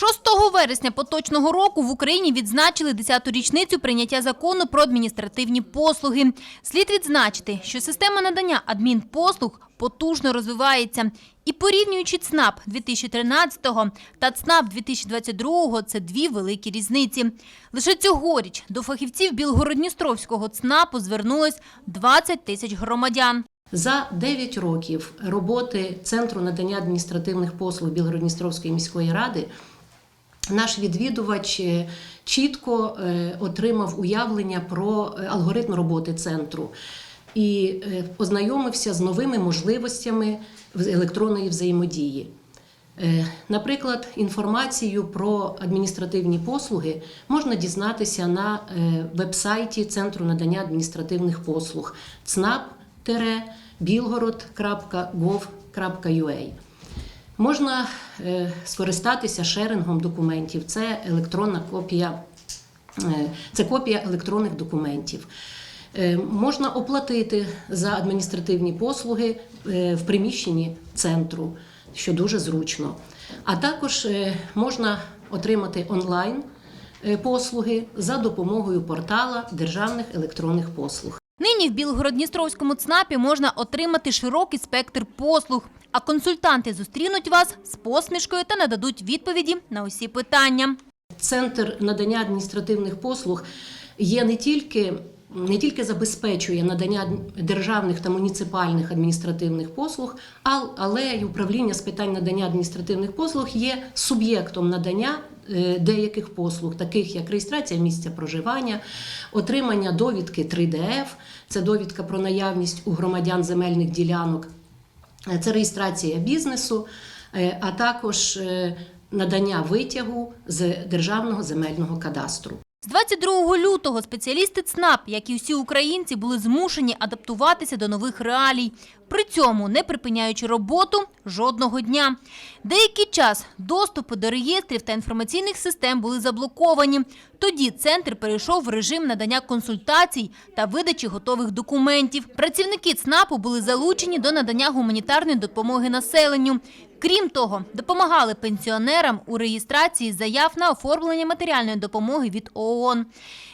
6 вересня поточного року в Україні відзначили 10-ту річницю прийняття закону про адміністративні послуги. Слід відзначити, що система надання адмінпослуг потужно розвивається. І порівнюючи ЦНАП 2013 та ЦНАП 2022 – це дві великі різниці. Лише цьогоріч до фахівців Білгородністровського ЦНАПу звернулось 20 тисяч громадян. За 9 років роботи Центру надання адміністративних послуг Білгородністровської міської ради наш відвідувач е, чітко е, отримав уявлення про е, алгоритм роботи центру і ознайомився з новими можливостями електронної взаємодії. Наприклад, інформацію про адміністративні послуги можна дізнатися на веб-сайті Центру надання адміністративних послуг cnap-bilgorod.gov.ua. Можна е, скористатися шерингом документів. Це електронна копія, е, це копія електронних документів. Е, Можна оплатити за адміністративні послуги в приміщенні центру, що дуже зручно. А також можна отримати онлайн послуги за допомогою портала державних електронних послуг. Нині в Білгород-Дністровському ЦНАПі можна отримати широкий спектр послуг, а консультанти зустрінуть вас з посмішкою та нададуть відповіді на усі питання. Центр надання адміністративних послуг є не тільки. Не тільки забезпечує надання державних та муніципальних адміністративних послуг, але й управління з питань надання адміністративних послуг є суб'єктом надання е, деяких послуг, таких як реєстрація місця проживання, отримання довідки 3ДФ, це довідка про наявність у громадян земельних ділянок, Е, це реєстрація бізнесу, е, а також надання витягу з державного земельного кадастру. З 22 лютого спеціалісти ЦНАП, як і всі українці, були змушені адаптуватися до нових реалій, при цьому не припиняючи роботу жодного дня. Деякий час доступи до реєстрів та інформаційних систем були заблоковані. Тоді центр перейшов в режим надання консультацій та видачі готових документів. Працівники ЦНАПу були залучені до надання гуманітарної допомоги населенню. Крім того, допомагали пенсіонерам у реєстрації заяв на оформлення матеріальної допомоги від ООН.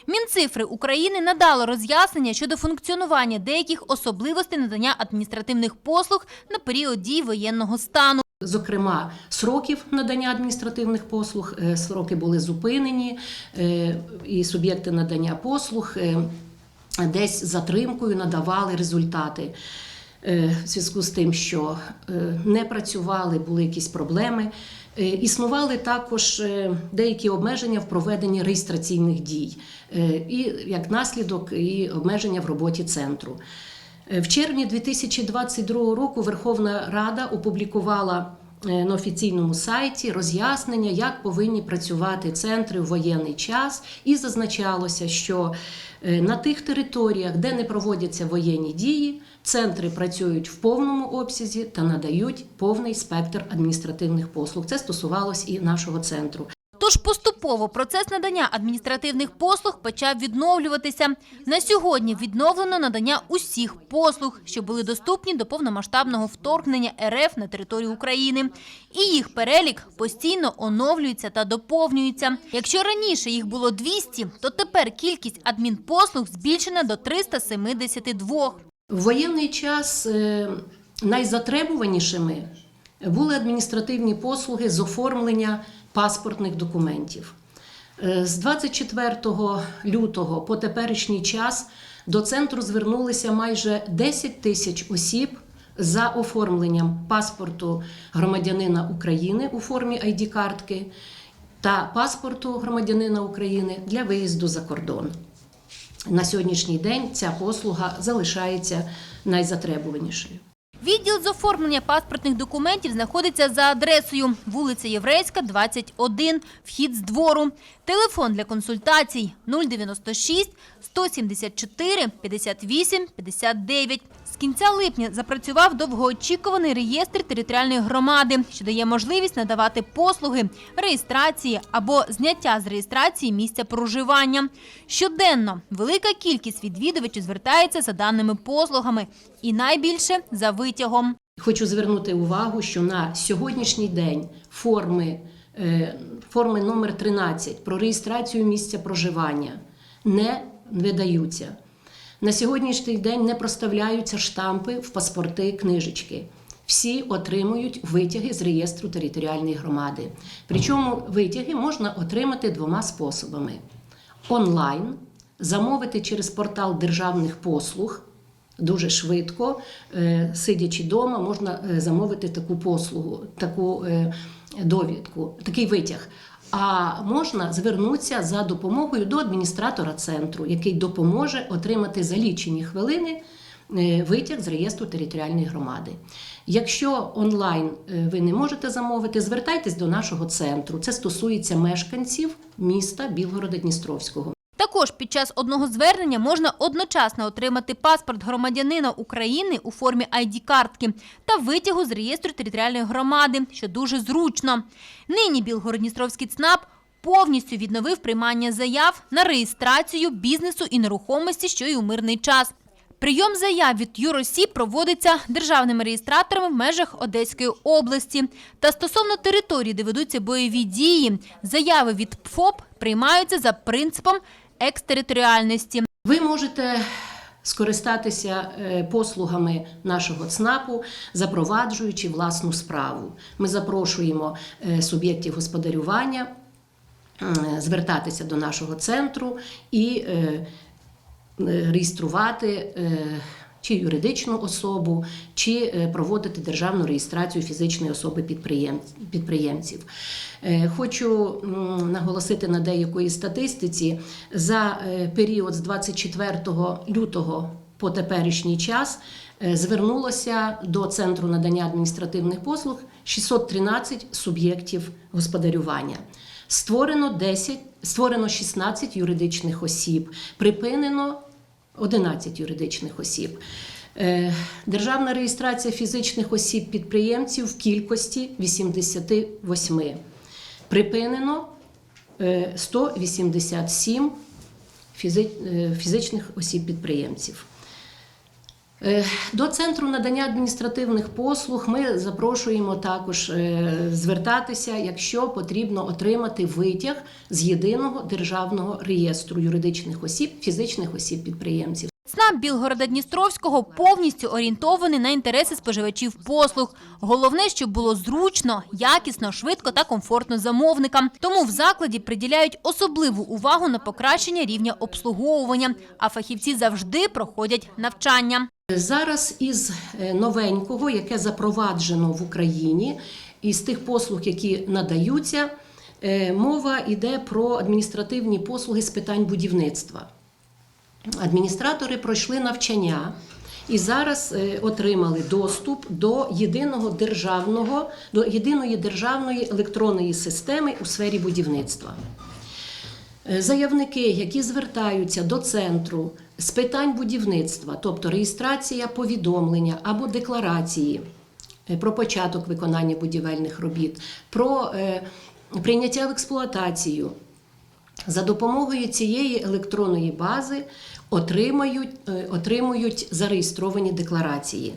Мінцифри України надало роз'яснення щодо функціонування деяких особливостей надання адміністративних послуг на період дії воєнного стану. Зокрема, сроків надання адміністративних послуг, е, сроки були зупинені, е, і суб'єкти надання послуг е, десь затримкою надавали результати. Е, В зв'язку з тим, що е, не працювали, були якісь проблеми. Е, Існували також деякі обмеження в проведенні реєстраційних дій, і як наслідок, і обмеження в роботі центру. В червні 2022 року Верховна Рада опублікувала на офіційному сайті роз'яснення, як повинні працювати центри в воєнний час, і зазначалося, що е, на тих територіях, де не проводяться воєнні дії, центри працюють в повному обсязі та надають повний спектр адміністративних послуг. Це стосувалось і нашого центру. Тож поступово процес надання адміністративних послуг почав відновлюватися. На сьогодні відновлено надання усіх послуг, що були доступні до повномасштабного вторгнення РФ на територію України. І їх перелік постійно оновлюється та доповнюється. Якщо раніше їх було 200, то тепер кількість адмінпослуг збільшена до 372. В воєнний час е, найзатребуванішими були адміністративні послуги з оформлення паспортних документів. Е, З 24 лютого по теперішній час до центру звернулися майже 10 тисяч осіб за оформленням паспорту громадянина України у формі ID-картки та паспорту громадянина України для виїзду за кордон. На сьогоднішній день ця послуга залишається найзатребуванішою. Відділ з оформлення паспортних документів знаходиться за адресою вулиця Єврейська, 21, вхід з двору. Телефон для консультацій 096 174 58 59. З кінця липня запрацював довгоочікуваний реєстр територіальної громади, що дає можливість надавати послуги реєстрації або зняття з реєстрації місця проживання. Щоденно велика кількість відвідувачів звертається за даними послугами і найбільше за витягом. Хочу звернути увагу, що на сьогоднішній день форми е, форми номер 13 про реєстрацію місця проживання не видаються. На сьогоднішній день не проставляються штампи в паспорти книжечки. Всі отримують витяги з реєстру територіальної громади. Причому витяги можна отримати двома способами: онлайн, замовити через портал державних послуг. Дуже швидко, е, сидячи вдома, можна е, замовити таку послугу, таку е, довідку, такий витяг. А можна звернутися за допомогою до адміністратора центру, який допоможе отримати за лічені хвилини витяг з реєстру територіальної громади. Якщо онлайн ви не можете замовити, звертайтесь до нашого центру. Це стосується мешканців міста Білгорода Дністровського. Також під час одного звернення можна одночасно отримати паспорт громадянина України у формі ID-картки та витягу з реєстру територіальної громади, що дуже зручно. Нині Білгород-Дністровський ЦНАП повністю відновив приймання заяв на реєстрацію бізнесу і нерухомості, що й у мирний час. Прийом заяв від юросіб проводиться державними реєстраторами в межах Одеської області. Та стосовно територій, де ведуться бойові дії, заяви від ПФОП приймаються за принципом екстериторіальності. Ви можете скористатися е, послугами нашого ЦНАПу, запроваджуючи власну справу. Ми запрошуємо е, суб'єктів господарювання звертатися до нашого центру і е, реєструвати. Чи юридичну особу, чи е, проводити державну реєстрацію фізичної особи підприємців. Е, Хочу наголосити на деякої статистиці. За е, період з 24 лютого по теперішній час звернулося до Центру надання адміністративних послуг 613 суб'єктів господарювання. Створено 10, створено 16 юридичних осіб, припинено 11 юридичних осіб. Е, Державна реєстрація фізичних осіб підприємців в кількості 88. Припинено е, 187 фізи- е, фізичних осіб підприємців. Е, До центру надання адміністративних послуг ми запрошуємо також е, звертатися, якщо потрібно отримати витяг з єдиного державного реєстру юридичних осіб, фізичних осіб підприємців. ЦНАП Білгорода Дністровського повністю орієнтований на інтереси споживачів послуг. Головне, щоб було зручно, якісно, швидко та комфортно замовникам. Тому в закладі приділяють особливу увагу на покращення рівня обслуговування, а фахівці завжди проходять навчання. Зараз із е, новенького, яке запроваджено в Україні, із тих послуг, які надаються, е, мова йде про адміністративні послуги з питань будівництва. Адміністратори пройшли навчання і зараз е, отримали доступ до єдиного державного, до єдиної державної електронної системи у сфері будівництва. Е, Заявники, які звертаються до центру з питань будівництва, тобто реєстрація повідомлення або декларації е, про початок виконання будівельних робіт, про е, прийняття в експлуатацію, за допомогою цієї електронної бази отримають, е, отримують зареєстровані декларації.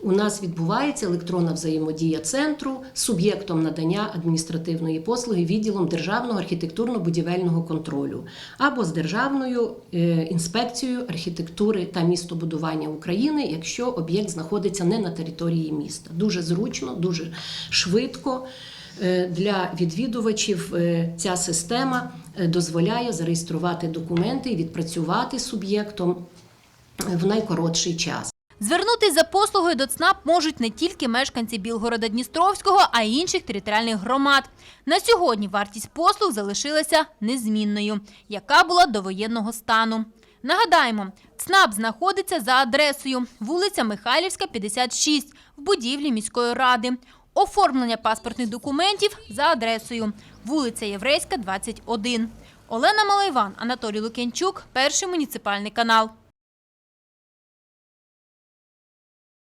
У нас відбувається електронна взаємодія центру з суб'єктом надання адміністративної послуги відділом Державного архітектурно-будівельного контролю або з Державною е, інспекцією архітектури та містобудування України, якщо об'єкт знаходиться не на території міста. Дуже зручно, дуже швидко. Е, Для відвідувачів е, ця система е, дозволяє зареєструвати документи і відпрацювати суб'єктом в найкоротший час. Звернутись за послугою до ЦНАП можуть не тільки мешканці Білгорода Дністровського, а й інших територіальних громад. На сьогодні вартість послуг залишилася незмінною, яка була до воєнного стану. Нагадаємо, ЦНАП знаходиться за адресою вулиця Михайлівська, 56 в будівлі міської ради. Оформлення паспортних документів за адресою вулиця Єврейська, 21. Олена Малайван, Анатолій Лук'янчук, перший муніципальний канал.